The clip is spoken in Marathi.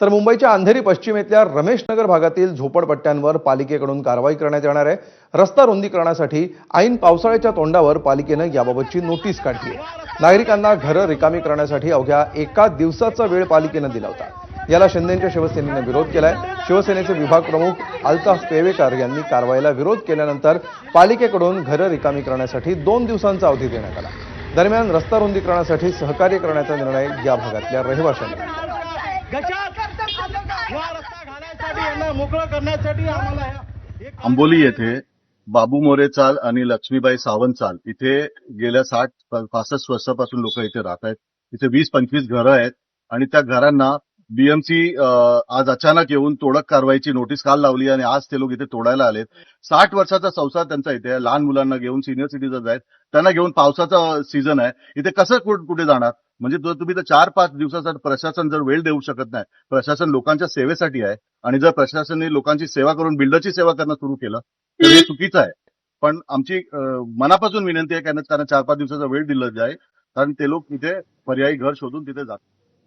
तर मुंबईच्या अंधेरी पश्चिमेतल्या रमेश नगर भागातील झोपडपट्ट्यांवर पालिकेकडून कारवाई करण्यात येणार आहे. रस्ता रुंदीकरणासाठी ऐन पावसाळ्याच्या तोंडावर पालिकेनं याबाबतची नोटीस काढली आहे. नागरिकांना घरं रिकामी करण्यासाठी अवघ्या एका दिवसाचा वेळ पालिकेनं दिला होता. याला शिंदेच्या शिवसेनेनं विरोध केलाय. शिवसेनेचे विभाग प्रमुख अल्ताफ पेवेकर यांनी कारवाईला विरोध केल्यानंतर पालिकेकडून घरं रिकामी करण्यासाठी दोन दिवसांचा अवधी देण्यात आला. दरम्यान रस्ता रुंदीकरणासाठी सहकार्य करण्याचा निर्णय या भागातल्या रहिवाशांनी आंबोली येथे बाबू मोरे चाल आणि लक्ष्मीबाई सावंत चाल इथे गेल्या साठ पासष्ट वर्षापासून लोक इथे राहत आहेत. इथे वीस पंचवीस घरं आहेत आणि त्या घरांना बीएमसी आज अचानक येऊन तोडक कारवाईची नोटीस काल लावली आणि आज ते लोक इथे तोडायला आलेत. साठ वर्षाचा संसार त्यांचा इथे आहे. लहान मुलांना घेऊन सिनियर सिटीजन आहेत. त्यांना घेऊन पावसाचा सीझन आहे. इथे कसं कुठे कुठे जाणार? म्हणजे जर तुम्ही तर चार पाच दिवसासाठी प्रशासन जर वेळ देऊ शकत नाही प्रशासन लोकांच्या सेवेसाठी आहे आणि जर प्रशासनाने लोकांची सेवा करून बिल्डरची सेवा करणं सुरू केलं तर हे चुकीचं आहे. पण आमची मनापासून विनंती आहे की त्यांना चार पाच दिवसाचा वेळ दिला जाईल कारण ते लोक इथे पर्यायी घर शोधून तिथे जातात.